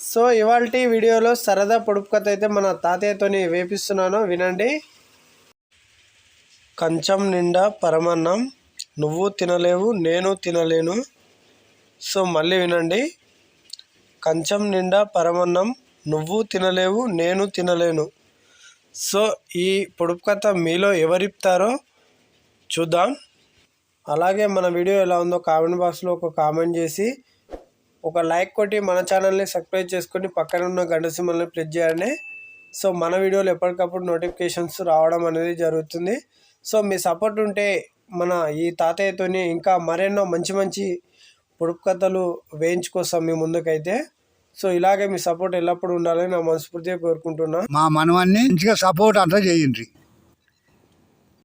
So ఇవాళ వీడియోలో సరదా పొడుపు కథ అయితే మన తాతయ్యతోని వేపిస్తున్నాను. వినండి. కంచం నిండా పరమన్నం. నువ్వు తినలేవు నేను తినలేను. సో మళ్ళీ వినండి. కంచం నిండా పరమన్నం. నువ్వు తినలేవు నేను తినలేను. సో ఈ పొడుపు కథ మీలో ఎవరిప్తారో చూద్దాం. అలాగే మన వీడియో ఎలా ఉందో కామెంట్ బాక్స్లో ఒక కామెంట్ చేసి ఒక లైక్ కొట్టి మన ఛానల్ని సబ్స్క్రైబ్ చేసుకొని పక్కన ఉన్న గంట సింబల్ని ప్రెస్ చేయండి. సో మన వీడియోలు ఎప్పటికప్పుడు నోటిఫికేషన్స్ రావడం అనేది జరుగుతుంది. సో మీ సపోర్ట్ ఉంటే మన ఈ తాతయ్యతోని ఇంకా మరెన్నో మంచి మంచి పొడుపు కథలు వేయించుకొస్తాం మీ ముందుకైతే. సో ఇలాగే మీ సపోర్ట్ ఎల్లప్పుడూ ఉండాలని నా మనస్ఫూర్తిగా కోరుకుంటున్నా. మా మనవాన్ని మంచిగా సపోర్ట్ అంతా చేయండి